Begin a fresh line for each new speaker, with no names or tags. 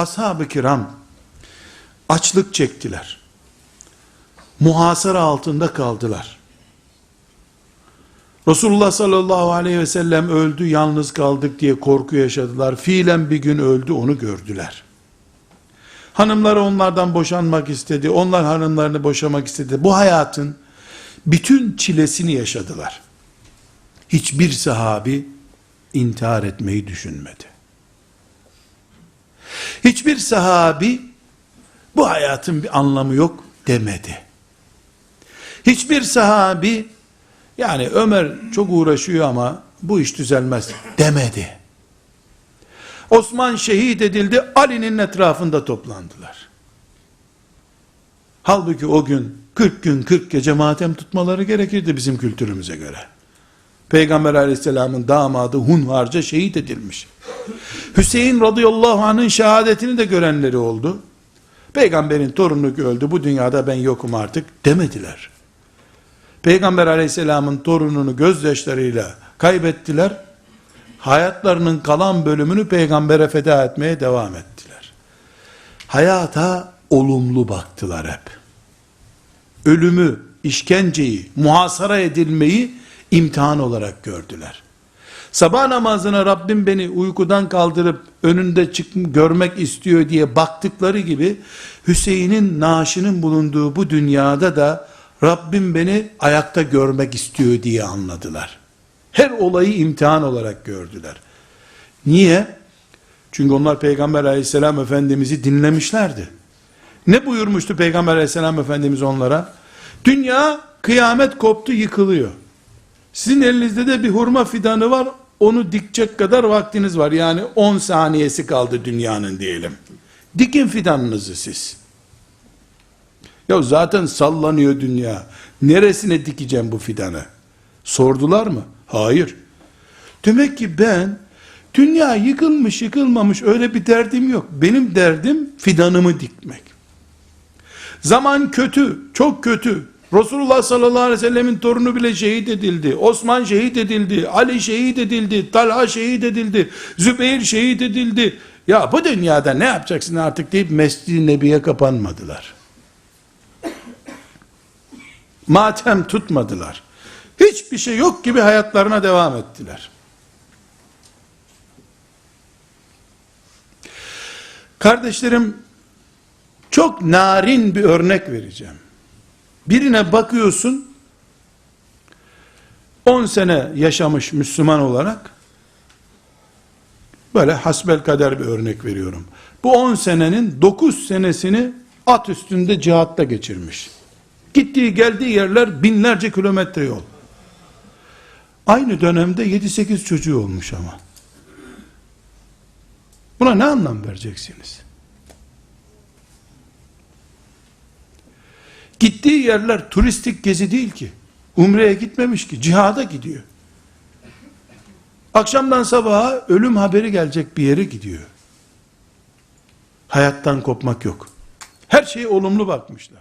ashab-ı kiram açlık çektiler. Muhasara altında kaldılar. Resulullah sallallahu aleyhi ve sellem öldü, yalnız kaldık diye korku yaşadılar. Fiilen bir gün öldü, onu gördüler. Hanımları onlardan boşanmak istedi, onlar hanımlarını boşamak istedi. Bu hayatın bütün çilesini yaşadılar. Hiçbir sahabi intihar etmeyi düşünmedi. Hiçbir sahabi bu hayatın bir anlamı yok demedi. Hiçbir sahabi yani Ömer çok uğraşıyor ama bu iş düzelmez demedi. Osman şehit edildi, Ali'nin etrafında toplandılar. Halbuki o gün 40 gün 40 gece matem tutmaları gerekirdi bizim kültürümüze göre. Peygamber aleyhisselamın damadı hunharca şehit edilmiş. Hüseyin radıyallahu anh'ın şehadetini de görenleri oldu. Peygamberin torunu öldü bu dünyada ben yokum artık demediler. Peygamber aleyhisselamın torununu gözyaşlarıyla kaybettiler. Hayatlarının kalan bölümünü peygambere feda etmeye devam ettiler. Hayata olumlu baktılar hep. Ölümü, işkenceyi, muhasara edilmeyi imtihan olarak gördüler. Sabah namazına Rabbim beni uykudan kaldırıp önünde çık görmek istiyor diye baktıkları gibi Hüseyin'in naaşının bulunduğu bu dünyada da Rabbim beni ayakta görmek istiyor diye anladılar. Her olayı imtihan olarak gördüler. Niye? Çünkü onlar Peygamber aleyhisselam efendimizi dinlemişlerdi. Ne buyurmuştu Peygamber aleyhisselam efendimiz onlara? Dünya kıyamet koptu yıkılıyor. Sizin elinizde de bir hurma fidanı var. Onu dikecek kadar vaktiniz var. Yani 10 saniyesi kaldı dünyanın diyelim. Dikin fidanınızı siz. Ya zaten sallanıyor dünya. Neresine dikeceğim bu fidanı? Sordular mı? Hayır. Demek ki ben dünya yıkılmış yıkılmamış öyle bir derdim yok. Benim derdim fidanımı dikmek. Zaman kötü, çok kötü. Resulullah sallallahu aleyhi ve sellemin torunu bile şehit edildi. Osman şehit edildi. Ali şehit edildi. Talha şehit edildi. Zübeyir şehit edildi. Ya bu dünyada ne yapacaksın artık deyip Mescid-i Nebi'ye kapanmadılar. Matem tutmadılar. Hiçbir şey yok gibi hayatlarına devam ettiler. Kardeşlerim, çok narin bir örnek vereceğim. Birine bakıyorsun, 10 sene yaşamış Müslüman olarak, böyle hasbel kader bir örnek veriyorum. Bu 10 senenin 9 senesini at üstünde cihatta geçirmiş. Gittiği geldiği yerler binlerce kilometre yol. Aynı dönemde 7-8 çocuğu olmuş ama. Buna ne anlam vereceksiniz? Gittiği yerler turistik gezi değil ki. Umre'ye gitmemiş ki. Cihada gidiyor. Akşamdan sabaha ölüm haberi gelecek bir yere gidiyor. Hayattan kopmak yok. Her şeye olumlu bakmışlar.